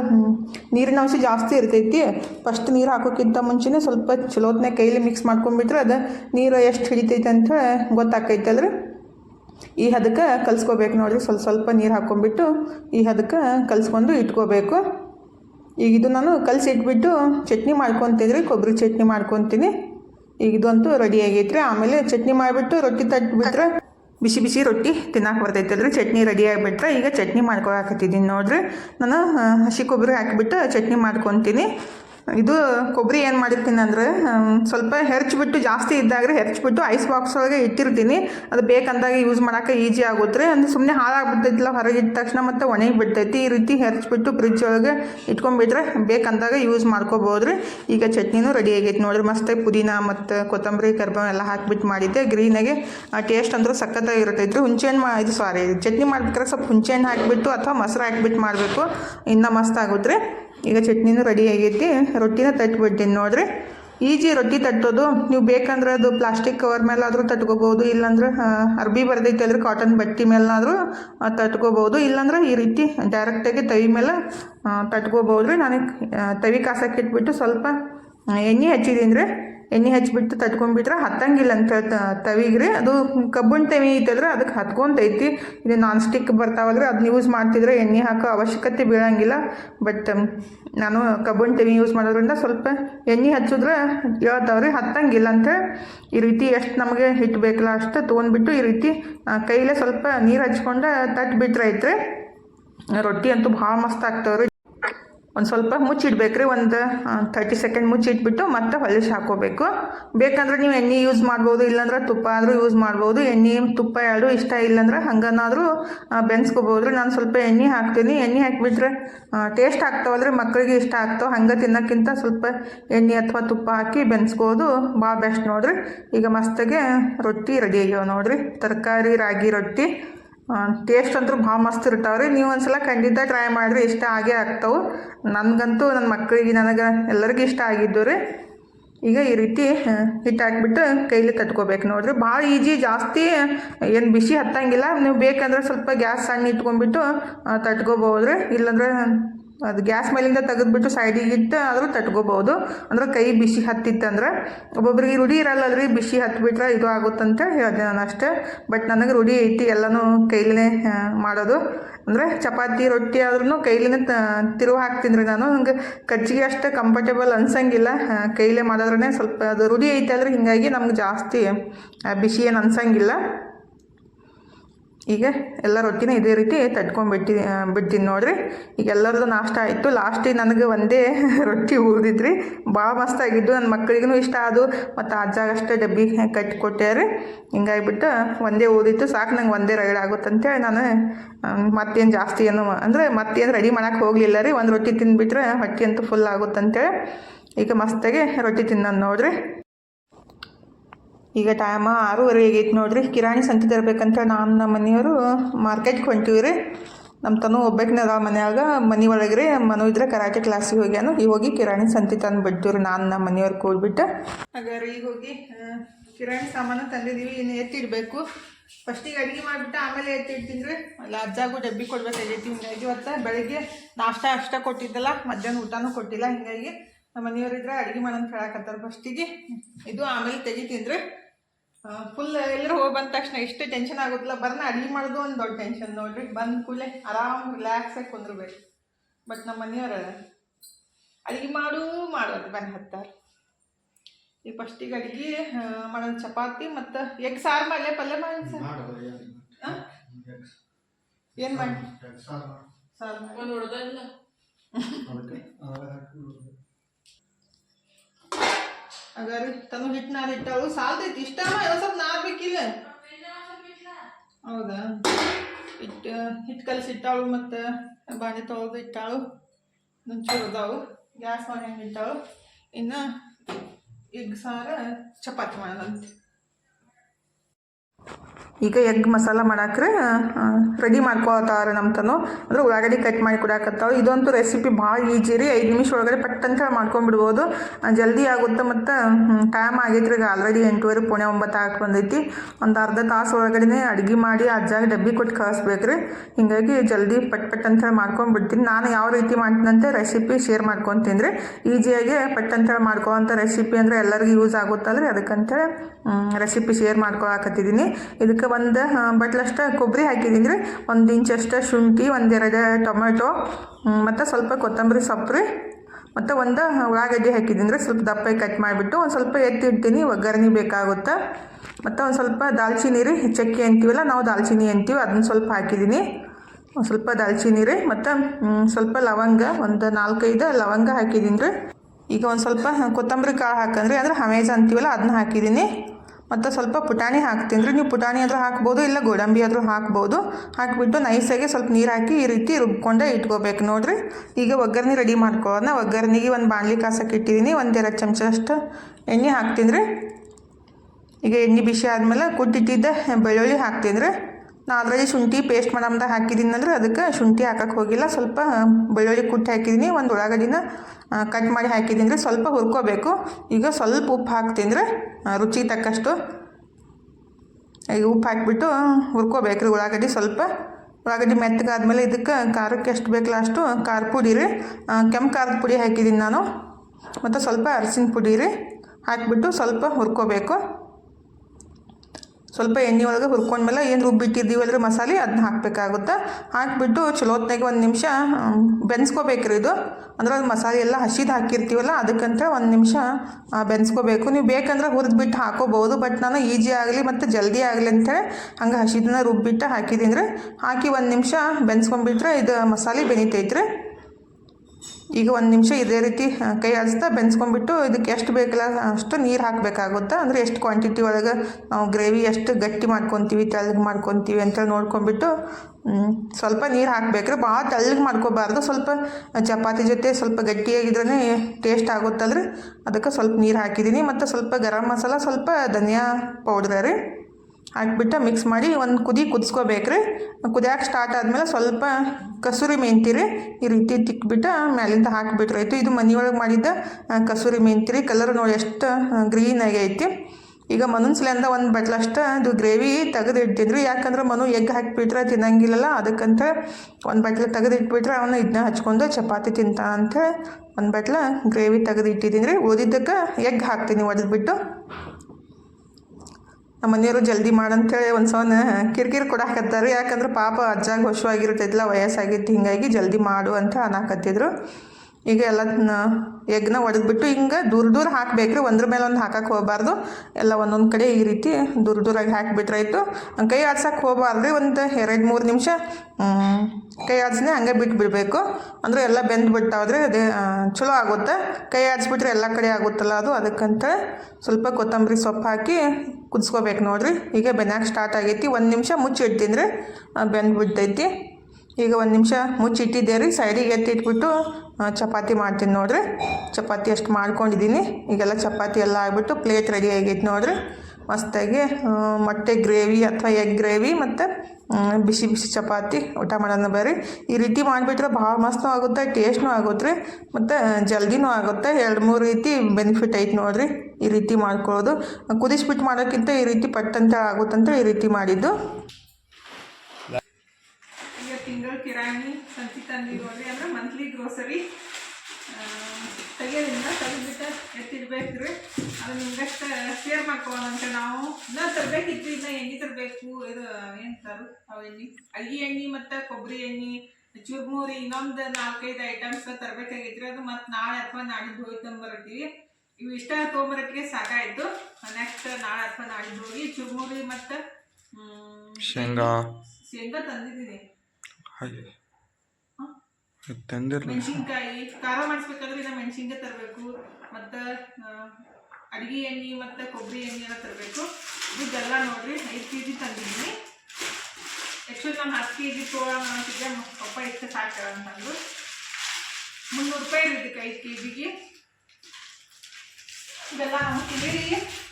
ನೀರಿನ ಅಂಶ ಜಾಸ್ತಿ ಇರ್ತೈತಿ. ಫಸ್ಟ್ ನೀರು ಹಾಕೋಕ್ಕಿಂತ ಮುಂಚೆನೇ ಸ್ವಲ್ಪ ಚಲೋತ್ನೇ ಕೈಲಿ ಮಿಕ್ಸ್ ಮಾಡ್ಕೊಂಡ್ಬಿಟ್ರೆ ಅದು ನೀರು ಎಷ್ಟು ಹಿಡಿತೈತೆ ಅಂತ ರೀ ಈ ಹದಕ್ಕೆ ಕಲಿಸ್ಕೋಬೇಕು ನೋಡಿರಿ. ಸ್ವಲ್ಪ ಸ್ವಲ್ಪ ನೀರು ಹಾಕ್ಕೊಂಬಿಟ್ಟು ಈ ಹದಕ್ಕೆ ಕಲಿಸ್ಕೊಂಡು ಇಟ್ಕೋಬೇಕು. ಈಗ ಇದು ನಾನು ಕಲಸಿ ಇಟ್ಬಿಟ್ಟು ಚಟ್ನಿ ಮಾಡ್ಕೊತಿದ್ರಿ, ಕೊಬ್ಬರಿ ಚಟ್ನಿ ಮಾಡ್ಕೊತೀನಿ. ಈಗ ಇದಂತೂ ರೆಡಿ ಆಗೈತ್ರಿ. ಆಮೇಲೆ ಚಟ್ನಿ ಮಾಡಿಬಿಟ್ಟು ರೊಟ್ಟಿ ತಟ್ಬಿಟ್ರೆ ಬಿಸಿ ಬಿಸಿ ರೊಟ್ಟಿ ತಿನ್ನಕ್ಕೆ ಬರ್ತೈತಲ್ರಿ. ಚಟ್ನಿ ರೆಡಿ ಆಗಿಬಿಟ್ರೆ ಈಗ ಚಟ್ನಿ ಮಾಡ್ಕೊಳಕತ್ತಿದ್ದೀನಿ ನೋಡ್ರಿ. ನಾನು ಹಸಿ ಕೊಬ್ಬರಿ ಹಾಕಿಬಿಟ್ಟು ಚಟ್ನಿ ಮಾಡ್ಕೊತೀನಿ. ಇದು ಕೊಬ್ಬರಿ ಏನು ಮಾಡಿರ್ತೀನಿ ಅಂದರೆ ಸ್ವಲ್ಪ ಹೆರ್ಚ್ಬಿಟ್ಟು ಜಾಸ್ತಿ ಇದ್ದಾಗ ಹೆರ್ಚ್ಬಿಟ್ಟು ಐಸ್ ಬಾಕ್ಸ್ ಒಳಗೆ ಇಟ್ಟಿರ್ತೀನಿ. ಅದು ಬೇಕಂದಾಗ ಯೂಸ್ ಮಾಡೋಕ್ಕೆ ಈಜಿ ಆಗುತ್ತೆ. ಅಂದರೆ ಸುಮ್ಮನೆ ಹಾಳಾಗ್ಬಿಡ್ತೈತಿಲ್ಲ, ಹೊರಗೆ ಇಟ್ಟ ತಕ್ಷಣ ಮತ್ತು ಒಣಗಿ ಬಿಡ್ತೈತಿ ಈ ರೀತಿ ಹೆರ್ಚ್ಬಿಟ್ಟು ಫ್ರಿಜ್ ಒಳಗೆ ಇಟ್ಕೊಂಡ್ಬಿಟ್ರೆ ಬೇಕಂದಾಗ ಯೂಸ್ ಮಾಡ್ಕೋಬೋದು ರೀ ಈಗ ಚಟ್ನಿನೂ ರೆಡಿ ಆಗೈತೆ ನೋಡಿರಿ. ಮಸ್ತಾಗಿ ಪುದೀನ ಮತ್ತು ಕೊತ್ತಂಬರಿ, ಕರ್ಬೇವು ಎಲ್ಲ ಹಾಕಿಬಿಟ್ಟು ಮಾಡಿದ್ದೆ. ಗ್ರೀನಾಗೆ ಟೇಸ್ಟ್ ಅಂದ್ರೆ ಸಖತ್ತಾಗಿರ್ತೈತೆ ರೀ ಹುಂಚೆಹಣ್ಣು ಮಾ, ಇದು ಸಾರಿ ಚಟ್ನಿ ಮಾಡ್ಬೇಕಾದ್ರೆ ಸ್ವಲ್ಪ ಹುಂಚೆಹಣ್ಣು ಹಾಕಿಬಿಟ್ಟು ಅಥವಾ ಮೊಸರು ಹಾಕಿಬಿಟ್ಟು ಮಾಡಬೇಕು. ಇನ್ನೂ ಮಸ್ತ್ ಆಗುತ್ತೆ. ಈಗ ಚಟ್ನಿನೂ ರೆಡಿ ಆಗೈತಿ. ರೊಟ್ಟಿನ ತಟ್ಬಿಡ್ತೀನಿ ನೋಡ್ರಿ. ಈಜಿ ರೊಟ್ಟಿ ತಟ್ಟೋದು. ನೀವು ಬೇಕಂದ್ರೆ ಅದು ಪ್ಲಾಸ್ಟಿಕ್ ಕವರ್ ಮೇಲಾದರೂ ತಟ್ಕೋಬೋದು. ಇಲ್ಲಾಂದ್ರೆ ಅರ್ಬಿ ಬರ್ದೈತೆ ಅಂದ್ರೆ ಕಾಟನ್ ಬಟ್ಟೆ ಮೇಲಾದರೂ ತಟ್ಕೋಬೋದು. ಇಲ್ಲಾಂದ್ರೆ ಈ ರೀತಿ ಡೈರೆಕ್ಟಾಗಿ ತವಿ ಮೇಲೆ ತಟ್ಕೋಬೋದು ರೀ ನನಗೆ ತವಿ ಕಾಸಕ್ಕೆ ಇಟ್ಬಿಟ್ಟು ಸ್ವಲ್ಪ ಎಣ್ಣೆ ಹಚ್ಚಿದ್ದೀನಿ ರೀ ಎಣ್ಣೆ ಹಚ್ಚಿಬಿಟ್ಟು ತಟ್ಕೊಂಡ್ಬಿಟ್ರೆ ಹತ್ತಂಗಿಲ್ಲ ಅಂತ ತವಿಗೆ ರೀ ಅದು ಕಬ್ಬಿಣ ತವಿ ಐತಲ್ರಿ ಅದಕ್ಕೆ ಹತ್ಕೊಂತೈತಿ ಇದು ನಾನ್ ಸ್ಟಿಕ್ ಬರ್ತಾವಲ್ರಿ ಅದನ್ನ ಯೂಸ್ ಮಾಡ್ತಿದ್ರೆ ಎಣ್ಣೆ ಹಾಕೋ ಅವಶ್ಯಕತೆ ಬೀಳಂಗಿಲ್ಲ. ಬಟ್ ನಾನು ಕಬ್ಬಿಣ ತವಿ ಯೂಸ್ ಮಾಡೋದ್ರಿಂದ ಸ್ವಲ್ಪ ಎಣ್ಣೆ ಹಚ್ಚಿದ್ರೆ ಹೇಳ್ತಾವ್ರಿ, ಹತ್ತಂಗಿಲ್ಲ ಅಂತ ಈ ರೀತಿ ಎಷ್ಟು ನಮಗೆ ಹಿಟ್ಟು ಬೇಕಲ್ಲ ಅಷ್ಟು ತೊಗೊಂಡ್ಬಿಟ್ಟು ಈ ರೀತಿ ಕೈಲೇ ಸ್ವಲ್ಪ ನೀರು ಹಚ್ಕೊಂಡು ತಟ್ಬಿಟ್ರೆ ಐತ್ರಿ. ರೊಟ್ಟಿ ಅಂತೂ ಭಾಳ ಮಸ್ತ್ ಆಗ್ತಾವ್ರಿ. ಒಂದು ಸ್ವಲ್ಪ ಮುಚ್ಚಿಡ್ಬೇಕು ರೀ ಒಂದು ತರ್ಟಿ ಸೆಕೆಂಡ್ ಮುಚ್ಚಿಟ್ಬಿಟ್ಟು ಮತ್ತೆ ಹೊಲಿಸಿ ಹಾಕೋಬೇಕು ಬೇಕಂದ್ರೆ ನೀವು ಎಣ್ಣೆ ಯೂಸ್ ಮಾಡ್ಬೋದು, ಇಲ್ಲಾಂದ್ರೆ ತುಪ್ಪ ಆದರೂ ಯೂಸ್ ಮಾಡ್ಬೋದು. ಎಣ್ಣೆ ತುಪ್ಪ ಎರಡು ಇಷ್ಟ ಇಲ್ಲಾಂದ್ರೆ ಹಂಗನಾದರೂ ಬೆನ್ಸ್ಕೋಬೋದು ನಾನು ಸ್ವಲ್ಪ ಎಣ್ಣೆ ಹಾಕ್ತೀನಿ. ಎಣ್ಣೆ ಹಾಕಿಬಿಟ್ರೆ ಟೇಸ್ಟ್ ಆಗ್ತಾವಲ್ರಿ ಮಕ್ಕಳಿಗೆ ಇಷ್ಟ ಆಗ್ತಾವೆ ಹಂಗೆ ತಿನ್ನೋಕ್ಕಿಂತ ಸ್ವಲ್ಪ ಎಣ್ಣೆ ಅಥವಾ ತುಪ್ಪ ಹಾಕಿ ಬೆನ್ಸ್ಕೋದು ಭಾಳ ಬೆಸ್ಟ್ ನೋಡ್ರಿ. ಈಗ ಮಸ್ತಾಗೆ ರೊಟ್ಟಿ ರೆಡಿ ಆಗ್ಯಾವ ನೋಡಿರಿ. ತರಕಾರಿ, ರಾಗಿ, ರೊಟ್ಟಿ ಟೇಸ್ಟ್ ಅಂತೂ ಭಾಳ ಮಸ್ತ್ ಇರ್ತಾವೆ ರೀ. ನೀವು ಒಂದ್ಸಲ ಖಂಡಿತ ಟ್ರೈ ಮಾಡಿರಿ ಇಷ್ಟ ಆಗೇ ಆಗ್ತಾವೆ. ನನಗಂತೂ ನನ್ನ ಮಕ್ಕಳಿಗೆ ನನಗೆ ಎಲ್ಲರಿಗೂ ಇಷ್ಟ ಆಗಿದ್ದು ರೀ. ಈಗ ಈ ರೀತಿ ಹಿಟ್ಟು ಹಾಕ್ಬಿಟ್ಟು ಕೈಲಿ ತಟ್ಕೋಬೇಕು ನೋಡಿರಿ. ಭಾಳ ಈಜಿ, ಜಾಸ್ತಿ, ಏನು ಬಿಸಿ ಹತ್ತಂಗಿಲ್ಲ. ನೀವು ಬೇಕಂದ್ರೆ ಸ್ವಲ್ಪ ಗ್ಯಾಸ್ ಸಣ್ಣ ಇಟ್ಕೊಂಡ್ಬಿಟ್ಟು ತಟ್ಕೋಬೋದು ರೀ ಇಲ್ಲಾಂದ್ರೆ ಅದು ಗ್ಯಾಸ್ ಮೇಲಿಂದ ತೆಗೆದುಬಿಟ್ಟು ಸೈಡಿಗೆ ಇಟ್ಟು ಆದರೂ ತಟ್ಕೋಬೋದು. ಅಂದ್ರೆ ಕೈ ಬಿಸಿ ಹತ್ತಿತ್ತಂದ್ರೆ ಒಬ್ಬೊಬ್ರಿಗೆ ರೂಢಿ ಇರಲ್ಲಲ್ರಿ, ಬಿಸಿ ಹತ್ತಿಬಿಟ್ರೆ ಇದು ಆಗುತ್ತಂತ ಹೇಳಿದೆ ನಾನು ಅಷ್ಟೇ. ಬಟ್ ನನಗೆ ರೂಢಿ ಐತಿ ಎಲ್ಲನೂ ಕೈಲೇ ಮಾಡೋದು. ಅಂದರೆ ಚಪಾತಿ, ರೊಟ್ಟಿ ಆದ್ರೂ ಕೈಲಿನೇ ತಿರುವು ಹಾಕ್ತೀನಿ ರೀ ನಾನು. ಹಂಗೆ ಕಜ್ಜಿಗೆ ಅಷ್ಟು ಕಂಫರ್ಟೇಬಲ್ ಅನ್ಸಂಗಿಲ್ಲ. ಕೈಲೇ ಮಾಡಿದ್ರೇ ಸ್ವಲ್ಪ ಅದು ರೂಢಿ ಅಂದ್ರೆ ಹಿಂಗಾಗಿ ನಮ್ಗೆ ಜಾಸ್ತಿ ಬಿಸಿ ಏನು ಅನ್ಸಂಗಿಲ್ಲ. ಈಗ ಎಲ್ಲ ರೊಟ್ಟಿನ ಇದೇ ರೀತಿ ತಟ್ಕೊಂಡ್ಬಿಟ್ಟಿ ಬಿಡ್ತೀನಿ ನೋಡಿರಿ. ಈಗ ಎಲ್ಲರದ್ದು ನಾಷ್ಟ ಆಯಿತು. ಲಾಸ್ಟಿಗೆ ನನಗೆ ಒಂದೇ ರೊಟ್ಟಿ ಉಳಿದಿದ್ರಿ ಭಾಳ ಮಸ್ತಾಗಿದ್ದು ನನ್ನ ಮಕ್ಕಳಿಗೂ ಇಷ್ಟ ಅದು ಮತ್ತು ಅಜ್ಜಾಗಷ್ಟೇ ಡಬ್ಬಿ ಕಟ್ಟಿ ರೀ. ಹಿಂಗಾಗಿಬಿಟ್ಟು ಒಂದೇ ಉಳಿದಿತ್ತು ಸಾಕು ನಂಗೆ ಒಂದೇ ರೈಡ್ ಆಗುತ್ತಂತೇಳಿ ನಾನು ಮತ್ತೇನು ಜಾಸ್ತಿ ಏನು ಅಂದರೆ ಮತ್ತೇನು ರೆಡಿ ಮಾಡೋಕ್ಕೆ ಹೋಗಲಿಲ್ಲ ರೀ. ಒಂದು ರೊಟ್ಟಿ ತಿಂದುಬಿಟ್ರೆ ಹೊಟ್ಟೆ ಅಂತೂ ಫುಲ್ ಆಗುತ್ತಂತೇಳಿ. ಈಗ ಮಸ್ತಾಗಿ ರೊಟ್ಟಿ ತಿನ್ನೋದು ನೋಡ್ರಿ. ಈಗ ಟೈಮ ಆರೂವರೆ ಆಗೈತೆ ನೋಡಿರಿ. ಕಿರಾಣಿ ಸಂತೆ ತರಬೇಕಂತ ನಾನು ನಮ್ಮ ಮನೆಯವರು ಮಾರ್ಕೆಟ್ಗೆ ಹೊಂಟೀವಿ ರೀ. ನಮ್ಮ ತನು ಒಬ್ಬಕ್ಕೆ ಅದಾವ ಮನ್ಯಾಗ. ಮನೆ ಒಳಗೆ ರೀ ಮನು ಇದ್ರೆ ಕರಾಟೆ ಕ್ಲಾಸಿಗೆ ಹೋಗ್ಯಾನು. ಈಗ ಹೋಗಿ ಕಿರಾಣಿ ಸಂತೆ ತಂದು ಬಿಡ್ತೀವಿ ನಾನು ನಮ್ಮ ಮನೆಯವ್ರಿಗೆ ಕೂಡ್ಬಿಟ್ಟು ಹಾಗಾದ್ರೆ ಈಗ ಹೋಗಿ ಕಿರಾಣಿ ಸಾಮಾನು ತಂದಿದ್ದೀವಿ ಇನ್ನು ಎತ್ತಿಡಬೇಕು ಫಸ್ಟಿಗೆ ಅಡುಗೆ ಮಾಡಿಬಿಟ್ಟು ಆಮೇಲೆ ಎತ್ತಿಡ್ತೀನಿ ರೀ. ಅಜ್ಜಾಗೂ ಡಬ್ಬಿ ಕೊಡ್ಬೇಕಾಗೈತಿ ಹಿಂಗಾಗಿ ಇವತ್ತು ಬೆಳಗ್ಗೆ ನಾಷ್ಟ ಅಷ್ಟ ಕೊಟ್ಟಿದ್ದಲ್ಲ. ಮಧ್ಯಾಹ್ನ ಊಟನೂ ಕೊಟ್ಟಿಲ್ಲ. ಹಿಂಗಾಗಿ ನಮ್ಮ ಮನೆಯವರಿದ್ರೆ ಅಡುಗೆ ಮಾಡೋಣ ಹೇಳಕತ್ತಾರೆ ಫಸ್ಟಿಗೆ ಇದು ಆಮೇಲೆ ತೆಗಿತೀನಿ ರೀ. ಫುಲ್ ಎಲ್ಲರೂ ಹೋಗಿ ಬಂದ ತಕ್ಷಣ ಎಷ್ಟು ಟೆನ್ಷನ್ ಆಗುತ್ತಲ್ಲ ಬರ್ನ ಅಡುಗೆ ಮಾಡೋದು ಒಂದು ದೊಡ್ಡ ಟೆನ್ಷನ್ ನೋಡ್ರಿ ಬಂದ ಕೂಲೆ ಆರಾಮ್ ರಿಲ್ಯಾಕ್ಸ್ ಆಗಿ ಕುಂದ್ರಬೇಕು. ಬಟ್ ನಮ್ಮ ಮನೆಯವ್ರ ಅಡುಗೆ ಮಾಡು ಮಾಡೋದು ಬಂದು ಹತ್ತಾರ. ಈ ಫಸ್ಟಿಗೆ ಅಡುಗೆ ಮಾಡೋದು ಚಪಾತಿ ಮತ್ತು ಎಗ್ ಸಾರು ಮಾಡಲೆ ಪಲ್ಯ ಮಾಡಿ ಸರ್ ಏನು ಮಾಡಿ ಸಾರು ಮಾಡಿ. ಹಾಗಾದ್ರೆ ತನು ಹಿಟ್ಟು ನಾರು ಇಟ್ಟಾಳು ಸಾಲ್ತೈತಿ ಇಷ್ಟ ಯಾವ ಸ್ವಲ್ಪ ನಾರ್ ಬೇಕಿಲ್ಲ ಹೌದಾ? ಹಿಟ್ಟು ಹಿಟ್ಟು ಕಲಸಿ ಇಟ್ಟಾಳು ಮತ್ತು ಬಾಣಿ ತೊಳೆದು ಇಟ್ಟಾಳು. ನುಂಚೂರು ಅದಾವು ಗ್ಯಾಸ್ ಮಾಡಿ ಹೆಂಗೆ ಇಟ್ಟಾಳು. ಇನ್ನು ಎಗ್ ಸಾರ ಚಪಾತಿ ಮಾಡೋದಂತೆ ಈಗ ಎಗ್ ಮಸಾಲ ಮಾಡಾಕ್ರೆ ರೆಡಿ ಮಾಡ್ಕೊತಾರ ನಮ್ಮ ತನು ಅಂದ್ರೆ ಉಳ್ಳಾಗಡ್ಡಿ ಕಟ್ ಮಾಡಿ ಕೊಡಾಕತ್ತಾವ ಇದಂತೂ ರೆಸಿಪಿ ಭಾಳ ಈಜಿ ರೀ. ಐದು ನಿಮಿಷ ಒಳಗಡೆ ಪಟ್ಟಂತ ಮಾಡ್ಕೊಂಡ್ಬಿಡ್ಬೋದು. ಜಲ್ದಿ ಆಗುತ್ತೆ ಮತ್ತು ಟೈಮ್ ಆಗೈತ್ರಿ ಈಗ ಆಲ್ರೆಡಿ ಎಂಟುವರೆ ಪುಣೆ ಒಂಬತ್ತು ಹಾಕಿ ಬಂದೈತಿ. ಒಂದು ಅರ್ಧ ತಾಸು ಒಳಗಡೆನೆ ಅಡುಗೆ ಮಾಡಿ ಅಜ್ಜಾಗ ಡಬ್ಬಿ ಕೊಟ್ಟು ಕಳಿಸ್ಬೇಕ್ರಿ. ಹಿಂಗಾಗಿ ಜಲ್ದಿ ಪಟ್ ಪಟ್ ಅಂತ ಹೇಳಿ ಮಾಡ್ಕೊಂಡ್ಬಿಡ್ತೀನಿ. ನಾನು ಯಾವ ರೀತಿ ಮಾಡ್ತೀನಂತೆ ರೆಸಿಪಿ ಶೇರ್ ಮಾಡ್ಕೊತೀನಿ ರೀ. ಈಜಿಯಾಗಿ ಪಟ್ ಅಂತ ಹೇಳಿ ಮಾಡ್ಕೊಳ್ಳೋಂಥ ರೆಸಿಪಿ ಅಂದರೆ ಎಲ್ಲರಿಗೂ ಯೂಸ್ ಆಗುತ್ತಲ್ರಿ. ಅದಕ್ಕಂತೇಳಿ ರೆಸಿಪಿ ಶೇರ್ ಮಾಡ್ಕೊಳಕತ್ತಿದ್ದೀನಿ. ಇದಕ್ಕೆ ಒಂದು ಬಟ್ಲಷ್ಟು ಕೊಬ್ಬರಿ ಹಾಕಿದ್ದೀನಿ. ರೀ ಒಂದು ಇಂಚಷ್ಟು ಶುಂಠಿ ಒಂದೆರಡು ಟೊಮೆಟೊ ಮತ್ತು ಸ್ವಲ್ಪ ಕೊತ್ತಂಬರಿ ಸೊಪ್ಪು ಮತ್ತು ಒಂದು ಉಳ್ಳಾಗಡ್ಡಿ ಹಾಕಿದ್ದೀನಿ. ರೀ ಸ್ವಲ್ಪ ದಪ್ಪ ಕಟ್ ಮಾಡಿಬಿಟ್ಟು ಒಂದು ಸ್ವಲ್ಪ ಎತ್ತಿಡ್ತೀನಿ. ಒಗ್ಗರಣೆ ಬೇಕಾಗುತ್ತೆ. ಮತ್ತು ಒಂದು ಸ್ವಲ್ಪ ದಾಲ್ಚಿನಿ ರೀ, ಚಕ್ಕೆ ಅಂತೀವಲ್ಲ, ನಾವು ದಾಲ್ಚಿನ್ನಿ ಅಂತೀವಿ. ಅದನ್ನ ಸ್ವಲ್ಪ ಹಾಕಿದ್ದೀನಿ. ಒಂದು ಸ್ವಲ್ಪ ದಾಲ್ಚಿನಿ ರೀ, ಮತ್ತು ಸ್ವಲ್ಪ ಲವಂಗ, ಒಂದು ನಾಲ್ಕೈದು ಲವಂಗ ಹಾಕಿದ್ದೀನಿ ರೀ. ಈಗ ಒಂದು ಸ್ವಲ್ಪ ಕೊತ್ತಂಬರಿ ಕಾಳು ಹಾಕಂದ್ರೆ ಅಂದರೆ ಹಮೇಜ ಅಂತೀವಲ್ಲ, ಅದನ್ನ ಹಾಕಿದ್ದೀನಿ. ಮತ್ತು ಸ್ವಲ್ಪ ಪುಟಾಣಿ ಹಾಕ್ತೀನಿ. ರೀ ನೀವು ಪುಟಾಣಿ ಆದರೂ ಹಾಕ್ಬೋದು, ಇಲ್ಲ ಗೋಡಂಬಿ ಆದರೂ ಹಾಕ್ಬೋದು. ಹಾಕಿಬಿಟ್ಟು ನೈಸಾಗಿ ಸ್ವಲ್ಪ ನೀರು ಹಾಕಿ ಈ ರೀತಿ ರುಬ್ಕೊಂಡೆ ಇಟ್ಕೋಬೇಕು ನೋಡಿರಿ. ಈಗ ಒಗ್ಗರಣೆ ರೆಡಿ ಮಾಡ್ಕೊಳ್ಳೋಣ. ಒಗ್ಗರಣೆಗೆ ಒಂದು ಬಾಣಲಿ ಕಾಸಕ್ಕೆ ಇಟ್ಟಿದ್ದೀನಿ ಒಂದೆರಡು ಚಮಚ ಅಷ್ಟು ಎಣ್ಣೆ ಹಾಕ್ತೀನಿ ರೀ. ಈಗ ಎಣ್ಣೆ ಬಿಸಿ ಆದಮೇಲೆ ಕುಟ್ಟಿಟ್ಟಿದ್ದ ಬೆಳ್ಳುಳ್ಳಿ ಹಾಕ್ತೀನಿ ರೀ. ನಾ ಆಲ್ರೆಡಿ ಶುಂಠಿ ಪೇಸ್ಟ್ ಮಾಡಮ್ದ ಹಾಕಿದ್ದೀನಂದ್ರೆ ಅದಕ್ಕೆ ಶುಂಠಿ ಹಾಕಕ್ಕೆ ಹೋಗಿಲ್ಲ. ಸ್ವಲ್ಪ ಬೆಳ್ಳುಳ್ಳಿ ಕುಟ್ಟಿ ಹಾಕಿದ್ದೀನಿ ಒಂದು ಉಳ್ಳಾಗಡ್ಡಿನ ಕಟ್ ಮಾಡಿ ಹಾಕಿದ್ದೀನಿ ರೀ ಸ್ವಲ್ಪ ಹುರ್ಕೋಬೇಕು. ಈಗ ಸ್ವಲ್ಪ ಉಪ್ಪು ಹಾಕ್ತೀನಿ ರೀ ರುಚಿಗೆ ತಕ್ಕಷ್ಟು ಈಗ ಉಪ್ಪು ಹಾಕಿಬಿಟ್ಟು ಹುರ್ಕೋಬೇಕು. ರೀ ಉಳ್ಳಾಗಡ್ಡಿ ಸ್ವಲ್ಪ, ಉಳ್ಳಾಗಡ್ಡಿ ಮೆತ್ತಗಾದ್ಮೇಲೆ ಇದಕ್ಕೆ ಖಾರಕ್ಕೆ ಎಷ್ಟು ಬೇಕಲ್ಲ ಅಷ್ಟು ಖಾರ ಪುಡಿ ರೀ. ಕೆಂಪು ಖಾರದ ಪುಡಿ ಹಾಕಿದ್ದೀನಿ ನಾನು. ಮತ್ತು ಸ್ವಲ್ಪ ಅರಸಿನ ಪುಡಿ ರೀ. ಹಾಕಿಬಿಟ್ಟು ಸ್ವಲ್ಪ ಹುರ್ಕೋಬೇಕು. ಸ್ವಲ್ಪ ಎಣ್ಣೆ ಒಳಗೆ ಹುರ್ಕೊಂಡ್ಮೇಲೆ ಏನು ರುಬ್ಬಿಟ್ಟಿದ್ದೀವಲ್ರಿ ಮಸಾಲೆ ಅದನ್ನ ಹಾಕಬೇಕಾಗುತ್ತೆ. ಹಾಕಿಬಿಟ್ಟು ಚಲೋತ್ನಾಗೆ ಒಂದು ನಿಮಿಷ ಬೆನ್ಸ್ಕೋಬೇಕ್ರಿ ಇದು. ಅಂದ್ರೆ ಅದು ಮಸಾಲೆ ಎಲ್ಲ ಹಸಿದು ಹಾಕಿರ್ತೀವಲ್ಲ ಅದಕ್ಕಂತ ಒಂದು ನಿಮಿಷ ಬೆನ್ಸ್ಕೋಬೇಕು. ನೀವು ಬೇಕಂದ್ರೆ ಹುರಿದ್ಬಿಟ್ಟು ಹಾಕೋಬೋದು ಬಟ್ ನಾನು ಈಜಿ ಆಗಲಿ ಮತ್ತು ಜಲ್ದಿ ಆಗಲಿ ಅಂತೇಳಿ ಹಂಗೆ ಹಸಿದನ್ನ ರುಬ್ಬಿಟ್ಟು ಹಾಕಿದ್ದೀನಿ ರೀ ಹಾಕಿ ಒಂದು ನಿಮಿಷ ಬೆನ್ಸ್ಕೊಂಡ್ಬಿಟ್ರೆ ಇದು ಮಸಾಲೆ ಬೆನಿತೈತ್ರಿ. ಈಗ ಒಂದು ನಿಮಿಷ ಇದೇ ರೀತಿ ಕೈ ಆಡಿಸ್ತಾ ಬೆನ್ಸ್ಕೊಂಡ್ಬಿಟ್ಟು ಇದಕ್ಕೆ ಎಷ್ಟು ಬೇಕಲ್ಲ ಅಷ್ಟು ನೀರು ಹಾಕಬೇಕಾಗುತ್ತೆ? ಅಂದರೆ ಎಷ್ಟು ಕ್ವಾಂಟಿಟಿ ಒಳಗೆ ನಾವು ಗ್ರೇವಿ ಎಷ್ಟು ಗಟ್ಟಿ ಮಾಡ್ಕೊತೀವಿ, ತೆಳ್ಳಗೆ ಮಾಡ್ಕೊತೀವಿ ಅಂತೇಳಿ ನೋಡ್ಕೊಂಡ್ಬಿಟ್ಟು ಸ್ವಲ್ಪ ನೀರು ಹಾಕಬೇಕ್ರೆ ಭಾಳ ತೆಳ್ಳಗೆ ಮಾಡ್ಕೋಬಾರ್ದು. ಸ್ವಲ್ಪ ಚಪಾತಿ ಜೊತೆ ಸ್ವಲ್ಪ ಗಟ್ಟಿಯಾಗಿದ್ರೇ ಟೇಸ್ಟ್ ಆಗುತ್ತಲ್ರಿ? ಅದಕ್ಕೆ ಸ್ವಲ್ಪ ನೀರು ಹಾಕಿದ್ದೀನಿ. ಮತ್ತು ಸ್ವಲ್ಪ ಗರಂ ಮಸಾಲ, ಸ್ವಲ್ಪ ಧನಿಯಾ ಪೌಡ್ರ ರೀ. ಹಾಕ್ಬಿಟ್ಟು ಮಿಕ್ಸ್ ಮಾಡಿ ಒಂದು ಕುದಿ ಕುದಿಸ್ಕೋಬೇಕ್ರಿ. ಕುದಿಯಾಕೆ ಸ್ಟಾರ್ಟ್ ಆದಮೇಲೆ ಸ್ವಲ್ಪ ಕಸೂರಿ ಮೇಂತಿರಿ ಈ ರೀತಿ ತಿಕ್ಬಿಟ್ಟು ಮ್ಯಾಲಿಂದ ಹಾಕಿಬಿಟ್ರೆ. ಆಯಿತು, ಇದು ಮನೆಯೊಳಗೆ ಮಾಡಿದ್ದ ಕಸೂರಿ ಮೇಂತಿರಿ ಕಲರ್ ನೋಡಿ ಎಷ್ಟು ಗ್ರೀನ್ ಆಗೈತಿ. ಈಗ ಮನಸ್ಲಿಂದ ಒಂದು ಬಟ್ಲಷ್ಟು ಅದು ಗ್ರೇವಿ ತೆಗೆದು ಇಡ್ತೀನಿ ರೀ ಯಾಕಂದ್ರೆ ಮನು ಎಗ್ ಹಾಕಿಬಿಟ್ರೆ ತಿನ್ನಂಗಿಲ್ಲಲ್ಲ, ಅದಕ್ಕಂತ ಒಂದು ಬಟ್ಲ ತೆಗೆದು ಇಟ್ಬಿಟ್ರೆ ಅವನು ಇದನ್ನ ಹಚ್ಕೊಂಡು ಚಪಾತಿ ತಿಂತಾ ಅಂತ ಒಂದು ಬಟ್ಲ ಗ್ರೇವಿ ತೆಗೆದು ಇಟ್ಟಿದ್ದೀನಿ ರೀ ಓದಿದ್ದಕ್ಕೆ ಎಗ್ ಹಾಕ್ತೀನಿ ಒಡೆದ್ಬಿಟ್ಟು ನಮ್ಮ ಮನೆಯವರು ಜಲ್ದಿ ಮಾಡಂತೇಳಿ ಒಂದು ಸವನ ಕಿರಿಕಿರಿ ಕೊಡಾಕತ್ತಾರೆ. ಯಾಕಂದ್ರೆ ಪಾಪ ಅಜ್ಜಾಗ ಹೊಶುವಾಗಿರ್ತೈತಿಲ್ಲ ವಯಸ್ಸಾಗಿತ್ತು, ಹೀಗಾಗಿ ಜಲ್ದಿ ಮಾಡು ಅಂತ ಅನ್ನಕತ್ತಿದ್ರು. ಈಗ ಎಲ್ಲ ಎಗ್ನ ಒಡೆದ್ಬಿಟ್ಟು ಹಿಂಗೆ ದೂರ ದೂರ ಹಾಕಬೇಕ್ರಿ. ಒಂದ್ರ ಮೇಲೆ ಒಂದು ಹಾಕಕ್ಕೆ ಹೋಗಬಾರ್ದು. ಎಲ್ಲ ಒಂದೊಂದು ಕಡೆ ಈ ರೀತಿ ದೂರ ದೂರಾಗಿ ಹಾಕಿಬಿಟ್ರಾಯ್ತು ಕೈ ಆಡ್ಸಕ್ಕೆ ಹೋಗಬಾರ್ದು ಒಂದು ಎರಡು ಮೂರು ನಿಮಿಷ ಕೈ ಆಡ್ಸಿನ ಹಂಗೆ ಬಿಟ್ಟು ಬಿಡಬೇಕು ಅಂದರೆ ಎಲ್ಲ ಬೆಂದು ಬಿಟ್ಟಾದ್ರೆ ಅದೇ ಚಲೋ ಆಗುತ್ತೆ. ಕೈ ಆಡಿಸ್ಬಿಟ್ರೆ ಎಲ್ಲ ಕಡೆ ಆಗುತ್ತಲ್ಲ ಅದು. ಅದಕ್ಕಂತ ಸ್ವಲ್ಪ ಕೊತ್ತಂಬರಿ ಸೊಪ್ಪು ಹಾಕಿ ಕುದಿಸ್ಕೋಬೇಕು ನೋಡಿರಿ. ಈಗ ಬೆನ್ಯಾಕೆ ಸ್ಟಾರ್ಟ್ ಆಗೈತಿ. ಒಂದು ನಿಮಿಷ ಮುಚ್ಚಿ ಇಡ್ತೀನಿ ರೀ ಬೆಂದು ಬಿಡ್ತೈತಿ. ಈಗ ಒಂದು ನಿಮಿಷ ಮುಚ್ಚಿ ಇಟ್ಟಿದ್ದೆ ರೀ ಸೈಡಿಗೆ ಎತ್ತಿಟ್ಬಿಟ್ಟು ಚಪಾತಿ ಮಾಡ್ತೀನಿ ನೋಡ್ರಿ. ಚಪಾತಿ ಅಷ್ಟು ಮಾಡ್ಕೊಂಡಿದ್ದೀನಿ. ಈಗೆಲ್ಲ ಚಪಾತಿ ಎಲ್ಲ ಆಗಿಬಿಟ್ಟು ಪ್ಲೇಟ್ ರೆಡಿ ಆಗೈತೆ ನೋಡ್ರಿ. ಮಸ್ತಾಗಿ ಮೊಟ್ಟೆ ಗ್ರೇವಿ ಅಥವಾ ಎಗ್ ಗ್ರೇವಿ ಮತ್ತು ಬಿಸಿ ಬಿಸಿ ಚಪಾತಿ ಊಟ ಮಾಡೋಣ ಬರ್ರಿ. ಈ ರೀತಿ ಮಾಡಿಬಿಟ್ರೆ ಭಾಳ ಮಸ್ತೂ ಆಗುತ್ತೆ ಟೇಸ್ಟ್ನೂ ಆಗುತ್ತೆ ರೀ. ಮತ್ತು ಜಲ್ದಿನೂ ಆಗುತ್ತೆ. ಎರಡು ಮೂರು ರೀತಿ ಬೆನಿಫಿಟ್ ಐತೆ ನೋಡ್ರಿ. ಈ ರೀತಿ ಮಾಡ್ಕೊಳ್ಳೋದು. ಕುದಿಸ್ಬಿಟ್ಟು ಮಾಡೋಕ್ಕಿಂತ ಈ ರೀತಿ ಪಟ್ಟಂತ ಆಗುತ್ತಂತ ಈ ರೀತಿ ಮಾಡಿದ್ದು. ತಿಂಗಳ ಕಿರಾಣಿ ಸಂತಿ ತಂದಿರೋದ್ರಿ ಅಂದ್ರೆ ಮಂತ್ಲಿ ಗ್ರೋಸರಿ ತೆಗೆಯೋದ್ರಿಂದ ತೆಗೆದ್ಬಿಟ್ಟು ಎತ್ತಿರ್ಬೇಕು ರೀ ಅದು ನಿಮ್ಗಷ್ಟು ಶೇರ್ ಮಾಡ್ಕೊಳ್ಳೋಣಂತ ನಾವು. ಇನ್ನೂ ತರಬೇಕಿತ್ತು ಇನ್ನು ಎಣ್ಣೆ ತರಬೇಕು. ಇದು ಏನು ತರು ಅವು ಎಣ್ಣೆ. ಅಡಿಗೆ ಎಣ್ಣೆ ಮತ್ತು ಕೊಬ್ಬರಿ ಎಣ್ಣೆ ಚುರ್ಮುರಿ ಇನ್ನೊಂದು ನಾಲ್ಕೈದು ಐಟಮ್ಸ್ ತರಬೇಕಾಗಿತ್ತು ಅದು ಮತ್ತು ನಾಳೆ ಅಥವಾ ನಾಡಿದ್ದು ಹೋಗಿ ತಂಬರ್ತೀವಿ ಇವು ಇಷ್ಟ ತೊಗೊಂಬರಕ್ಕೆ ಸಾಕಾಯಿತು. ನೆಕ್ಸ್ಟ್ ನಾಳೆ ಅಥವಾ ನಾಡಿದ್ದು ಹೋಗಿ ಚುರ್ಮುರಿ ಮತ್ತು ಶೇಂಗಾ. ಶೇಂಗಾ ತಂದಿದ್ದೀನಿ. ಹಾಗೆ. ಹ? ತಂದಿರಲಿ. ಮೆಣಸಿನ್ಕಾಯಿ ಖಾರ ಮಾಡಿಸ್ಬೇಕಾದ್ರೆ ಇನ್ನ ಮೆಣಸಿನ್ಕಾಯಿ ತರಬೇಕು ಮತ್ತು ಅಡುಗೆ ಎಣ್ಣೆ ಮತ್ತು ಕೊಬ್ಬರಿ ಎಣ್ಣೆ ಎಲ್ಲ ತರಬೇಕು. ಇದೆಲ್ಲ ನೋಡಿರಿ ಐದು ಕೆ ಜಿ ತಂದಿದ್ದೀನಿ. ಆ್ಯಕ್ಚುಲಿ ನಾನು ಹತ್ತು ಕೆ ಜಿ ತೊಗೊಳ ಅಂತಿದ್ದೆ ಪಪ್ಪ ಇಷ್ಟು ಸಾಕು ಅಂತಂದು ಮುನ್ನೂರು ರೂಪಾಯಿ ಇರೋದಕ್ಕೆ ಐದು ಕೆ ಜಿಗೆ ಬೆಲ್ಲ ತಿಂದಿರಿ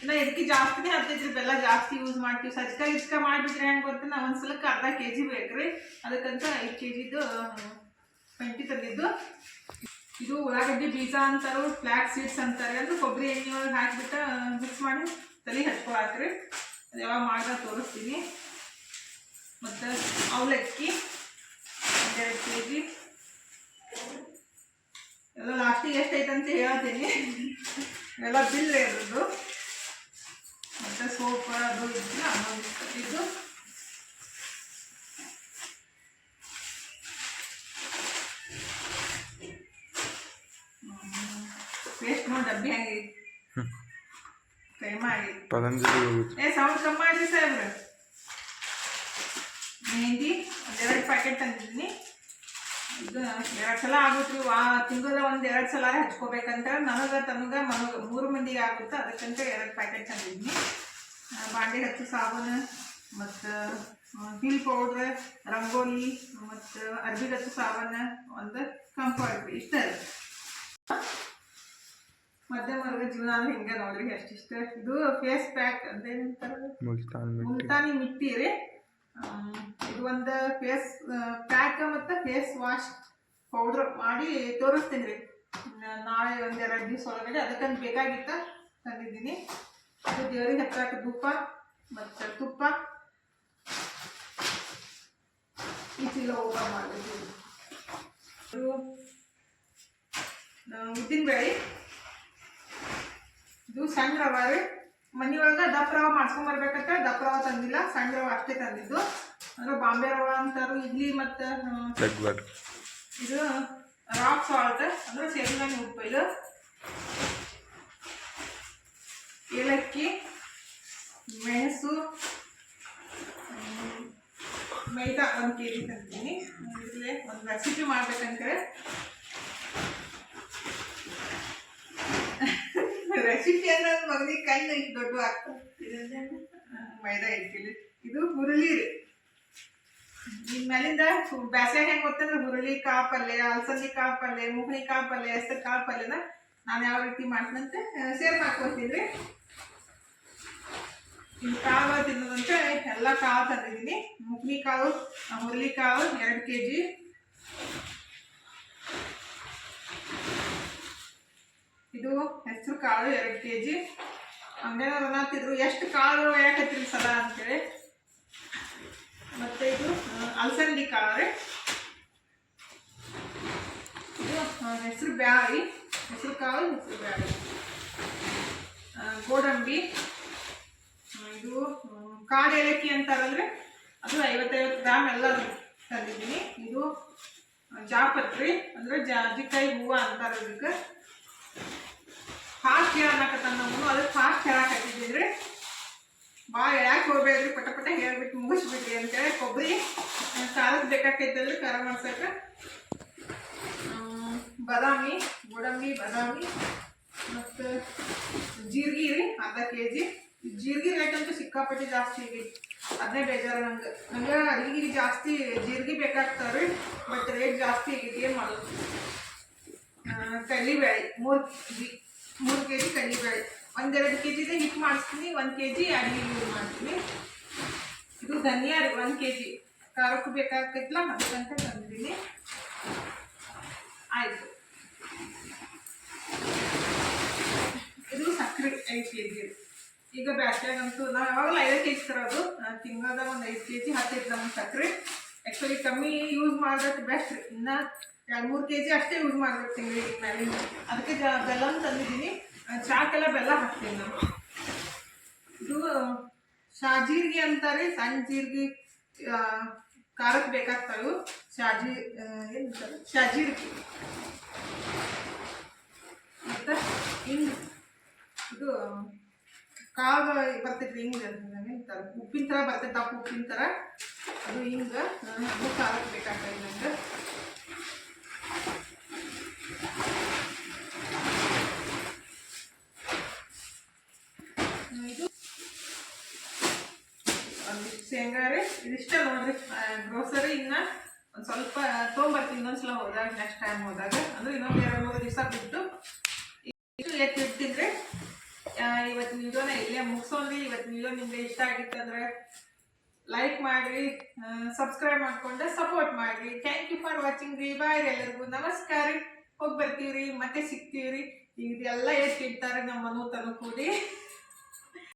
ಇನ್ನು ಇದಕ್ಕೆ ಜಾಸ್ತಿನೇ ಹತ್ತೈತ್ರಿ ಬೆಲ್ಲ ಜಾಸ್ತಿ ಯೂಸ್ ಮಾಡ್ತೀವಿ. ಸಜ್ಕ ಗಿಜ್ಕ ಮಾಡಿಬಿಟ್ರೆ ಹೆಂಗೆ ಗೊತ್ತ? ನಾವು ಒಂದು ಸಲಕ್ಕೆ ಅರ್ಧ ಕೆ ಜಿ ಬೇಕ್ರಿ. ಅದಕ್ಕಂತ ಐದು ಕೆ ಜಿದು ಪೆಂಟಿ ತಂದಿದ್ದು. ಇದು ಉಳ್ಳಾಗಡ್ಡಿ ಬೀಜ ಅಂತಾರು ಫ್ಲ್ಯಾಕ್ ಸೀಡ್ಸ್ ಅಂತಾರೆ. ಅಂದ್ರೆ ಕೊಬ್ಬರಿ ಎಣ್ಣೆ ಒಳಗೆ ಹಾಕಿಬಿಟ್ಟು ಮಿಕ್ಸ್ ಮಾಡಿ ತಲೆ ಹಚ್ಕೊಳಕ್ರಿ. ಅದು ಯಾವಾಗ ಮಾಡ್ದಾಗ ತೋರಿಸ್ತೀನಿ. ಮತ್ತು ಅವಲಕ್ಕಿ, ಒಂದೆರಡು ಕೆ ಜಿ ಎಲ್ಲ ಲಾಸ್ಟಿಗೆ ಎಷ್ಟೈತೆ ಅಂತ ಹೇಳ್ತೀನಿ. ಎಲ್ಲ ಬಿಲ್ ಇರೋದು. ಮತ್ತು ಸೋಪ್ ಅದು ಅದೊಂದು ಇದು. ಪೇಸ್ಟ್ ನೋಡಿ ಡಬ್ಬಿ ಹೆಂಗೆ. ಕೈಮ ಪತಂಜಲಿ ಹೋಗುತ್ತೆ. ಏ ಸೌಂಡ್ ಕಮ್ಮಿ ಮಾಡಿ ಸಾಹೇಬ್ರೆ? ಮೆಹಂದಿ ಒಂದೆರಡು ಪ್ಯಾಕೆಟ್ ತಂದಿದ್ದೀನಿ. ಇದು ಎರಡು ಸಲ ಆಗುತ್ತೆ ವಾ ತಿಂಗಳ ಒಂದು ಎರಡು ಸಲ ಹಚ್ಕೋಬೇಕಂತ ನನಗೆ ತನಗೆ ಮನಗ ಮೂರು ಮಂದಿಗೆ ಆಗುತ್ತೆ. ಅದಕ್ಕಂತ ಎರಡು ಪ್ಯಾಕೆಟ್ ತಂದಿದ್ದೀನಿ ಆ, ಬಾಂಡೆ ಹಚ್ಚು ಸಾಬೂನು ಮತ್ತು ಹಿಲ್ ಪೌಡ್ರ್ ರಂಗೋಲಿ ಮತ್ತು ಅರ್ಬಿ ಹಚ್ಚು ಸಾಬೂನು ಒಂದು ಕಂಫರ್ಟ್ ಇಷ್ಟ ಮಧ್ಯಮ ವರ್ಗ ಜೀವನ ಹಿಂಗೆ ನೋಡ್ರಿ ಅಷ್ಟಿಷ್ಟ. ಇದು ಫೇಸ್ ಪ್ಯಾಕ್ ಅಂತ ಏನಂತಾರೆ ಮುಲ್ತಾನ್ ಮಿಟ್ಟಿ ರೀ. ಒಂದು ಫೇಸ್ ಪ್ಯಾಕ್ ಮತ್ತು ಫೇಸ್ ವಾಶ್ ಪೌಡ್ರ್ ಮಾಡಿ ತೋರಿಸ್ತೀನಿ ರೀ. ನಾಳೆ ಒಂದೆರಡು ದಿವಸ ಒಳಗಡೆ ಅದಕ್ಕಂತ ಬೇಕಾಗಿತ್ತ ತಂದಿದ್ದೀನಿ. ಅದು ದೇವರಿಗೆ ಹಚ್ಚಾಕ ತುಪ್ಪ ಮತ್ತು ತುಪ್ಪ. ಈ ಚೀಲ ಓಪನ್ ಮಾಡಿದ್ದೀನಿ. ಉದ್ದಿನ ಉದ್ದಿನಬೇಳೆ ಇದು ಸಣ್ಣ ರವ ರೀ. ಮನೆಯೊಳಗೆ ದಪ್ಪ ರವ ಮಾಡ್ಸ್ಕೊಂಬರ್ಬೇಕಂತ ದಪ್ಪ ರವ ತಂದಿಲ್ಲ, ಸಣ್ಣ ರವ ಅಷ್ಟೇ ತಂದಿದ್ದು. ಅಂದ್ರೆ ಬಾಂಬೆ ರವ ಅಂತಾರು ಇಡ್ಲಿ ಮತ್ತು ಇದು ರಾಕ್ ಸಾಲ್ಟ್ ಅಂದ್ರೆ ಸೇರಿನ ಉಪ್ಪು. ಇದು ಏಲಕ್ಕಿ ಮೆಣಸು ಮೈದಾ ಒಂದು ಕೆ ಜಿ ಇಲ್ಲೇ ಒಂದು ರೆಸಿಪಿ ಮಾಡ್ಬೇಕಂತೇಳಿ. ರೆಸಿಪಿ ಅಂದ್ರೆ ಮಗನಿಗೆ ಕಣ್ಣು ಇಷ್ಟು ದೊಡ್ಡ ಆಗ್ತದೆ ಮೈದಾ ಇಟ್ಟಿಲ್ಲ ಇದು ಹುರುಳಿ. ಇನ್ ಮೇಲಿಂದ ಬ್ಯಾಸ್ಗ್ಯಾಗ ಹೆಂಗ್ ಗೊತ್ತಂದ್ರೆ ಹುರುಳಿ ಕಾಳು ಪಲ್ಯ, ಅಲಸಂದಿ ಕಾಪಲ್ಲೆ ಕಾಳು ಪಲ್ಯ, ಹೆಸರು ಕಾಳು ಪಲ್ಯನ ನಾನು ಯಾವ ರೀತಿ ಮಾಡ್ತೀನಂತೆ ಸೇರ್ ಮಾಡ್ಕೊತೀನಿ ರೀ ಇನ್ನು ಕಾಳು ತಿನ್ನೋದಂತ ಎಲ್ಲ ಕಾಳು ತಂದಿದ್ದೀನಿ. ಮುಗ್ನಿ ಕಾಳು ಹುರುಳಿ ಕಾಳು ಎರಡು ಕೆ ಜಿ ಇದು ಹೆಸರು ಕಾಳು ಎರಡು ಕೆ ಜಿ ಅನ್ನತ್ತಿದ್ರು ಎಷ್ಟು ಕಾಳು ಯಾಕೆ ಸಲ ಅಂತೇಳಿ. ಮತ್ತೆ ಇದು ಅಲಸಂದಿ ಕಾಳೆ. ಇದು ಹೆಸರು ಬ್ಯಾಳಿ. ಹೆಸರು ಕಾಳು, ಹೆಸರು ಬ್ಯಾಳಿ. ಗೋಡಂಬಿ. ಇದು ಕಾಡು ಏಲಕ್ಕಿ ಅಂತಾರಲ್ರಿ? ಅದು ಐವತ್ತೈವತ್ತು ಗ್ರಾಮ್ ಎಲ್ಲ ತಂದಿದ್ದೀನಿ. ಇದು ಜಾಪತ್ರಿ, ಅಂದ್ರೆ ಜಾಜಿಕಾಯಿ ಹೂವು ಅಂತಾರ ಇದಕ್ಕೆ. ಫಾಸ್ಟ್ ಹೇಳಕತ್ತಾನ ನಮ್ಮನ್ನು ಅದಕ್ಕೆ ಫಾಸ್ಟ್ ಹೇಳಕತ್ತಿದ್ರಿ ಭಾಳ ಹೇಳಕ್ಕೆ ಹೋಗ್ಬೇಡ್ರಿ? ಪಟ ಪಟ ಹೇಳ್ಬಿಟ್ಟು ಮುಗಿಸ್ಬಿಡ್ರಿ ಅಂತೇಳಿ ಕೊಬ್ಬರಿ. ಖಾರಕ್ಕೆ ಬೇಕಾಕೈತಲ್ರಿ ಖಾರ ಮಾಡ್ಸಕ್ಕೆ ಬಾದಾಮಿ, ಗೋಡಂಬಿ, ಬಾದಾಮಿ ಮತ್ತು ಜೀರಿಗೆ ರೀ, ಅರ್ಧ ಕೆ ಜಿ ಜೀರಿಗೆ ರೇಟ್ ಅಂತೂ ಸಿಕ್ಕಾಪಟ್ಟೆ ಜಾಸ್ತಿ ಇದೆ ಅದನ್ನೇ ಬೇಜಾರು ನಂಗೆ. ನಂಗೆ ಅಡಿಗೆಗೆ ಜಾಸ್ತಿ ಜೀರಿಗೆ ಬೇಕಾಗ್ತಾವ್ರಿ, ಬಟ್ ರೇಟ್ ಜಾಸ್ತಿ ಆಗೈತಿ, ಏನು ಮಾಡೋದು? ಕಡ್ಲಿಬೇಳೆ ಮೂರು ಕೆ ಜಿ ಮೂರು ಕೆ ಜಿ ಕಡ್ಲಿಬೇಳೆ ಒಂದೆರಡು ಕೆ ಜಿದೆ ಹಿಟ್ಟು ಮಾಡಿಸ್ತೀನಿ, ಒಂದು ಕೆ ಜಿ ಅಡಿಗೆ ಮಾಡ್ತೀನಿ. ಇದು ಧನಿಯಾ ರೀ ಒಂದು ಕೆ ಜಿ ಖಾರಕ್ಕೂ ಬೇಕಾಗ್ತೈತಲ್ಲ ಅದಕ್ಕಂತ ತಂದಿದ್ದೀನಿ. ಆಯಿತು. ಇದು ಸಕ್ಕರೆ ಐದು ಕೆ ಜಿ ಈಗ ಬ್ಯಾಸ್ಟ್ಯಾಗಂತೂ ನಾವು ಯಾವಾಗಲೂ ಐದು ಕೆ ಜಿ ತರೋದು ತಿಂಗಳದಾಗ ಒಂದು ಐದು ಕೆ ಜಿ ಹತ್ತಿರ ನಮ್ಮ ಸಕ್ಕರೆ ಆ್ಯಕ್ಚುಲಿ ಕಮ್ಮಿ ಯೂಸ್ ಮಾಡೋದು ಬೆಸ್ಟ್ ಇನ್ನು ಎರಡು ಮೂರು ಕೆ ಜಿ ಅಷ್ಟೇ ಯೂಸ್ ಮಾಡಬೇಕು ತಿಂಗಳಿಗೆ ಮ್ಯಾಲಿಂದ. ಅದಕ್ಕೆ ಬೆಲ್ಲನ ತಂದಿದ್ದೀನಿ. ಚಾಕೆಲ್ಲ ಬೆಲ್ಲ ಹಾಕ್ತೀನಿ ನಾನು. ಇದು ಶಾಜೀರ್ಗೆ ಅಂತಾರೆ, ಸಣ್ಣ ಜೀರಿಗೆ ಖಾರಕ್ಕೆ ಬೇಕಾಗ್ತಾವೆ ಶಾಜಿ ಏನು ಶಾಜೀರ್ಗಿ ಮತ್ತು ಹಿಂಗೆ, ಇದು ಕಾಗ ಬರ್ತೈತಿ ಹಿಂಗೆ ಏನಂತಾರೆ ಉಪ್ಪಿನ ಥರ ಬರ್ತೈತೆ ದಪ್ಪ ಉಪ್ಪಿನ ಥರ. ಅದು ಹಿಂಗೆ ಖಾರಕ್ಕೆ ಬೇಕಾಗ್ತದೆ ನಂಗೆ. ಶೇಂಗಾ ರೀ. ಇದಿಷ್ಟ ನೋಡ್ರಿ. ಗ್ರೋಸರಿ ಇನ್ನ ಒಂದು ಸ್ವಲ್ಪ ತೊಗೊಂಬರ್ತೀನಿ. ಇನ್ನೊಂದ್ಸಲ ಹೋದಾಗ ನೆಕ್ಸ್ಟ್ ಟೈಮ್ ಹೋದಾಗ. ಅಂದ್ರೆ ಇನ್ನೊಂದು ಎರಡು, ಮೂರು ದಿವಸ ಬಿಟ್ಟು ಇಷ್ಟು ಎತ್ತಿ ಇಡ್ತಿದ್ರೆ ಇವತ್ತಿನ ವಿಡಿಯೋನ ಇಲ್ಲೇ ಮುಗಿಸೋನ್ರಿ ಇವತ್ತಿನ ವಿಡಿಯೋ ನಿಮ್ಗೆ ಇಷ್ಟ ಆಗಿತ್ತು ಅಂದ್ರೆ ಲೈಕ್ ಮಾಡ್ರಿ ಸಬ್ಸ್ಕ್ರೈಬ್ ಮಾಡ್ಕೊಂಡೆ ಸಪೋರ್ಟ್ ಮಾಡ್ರಿ. ಥ್ಯಾಂಕ್ ಯು ಫಾರ್ ವಾಚಿಂಗ್ ರೀ. ಬಾಯ್ ಎಲ್ಲರಿಗೂ. ನಮಸ್ಕಾರ ರೀ. ಹೋಗಿ ರೀ ಮತ್ತೆ ಸಿಗ್ತೀವ್ರಿ. ಇದೆಲ್ಲ ಎಷ್ಟಿಡ್ತಾರೆ ನಮ್ಮ ಮನು ತನಕ ಕೂಡಿ.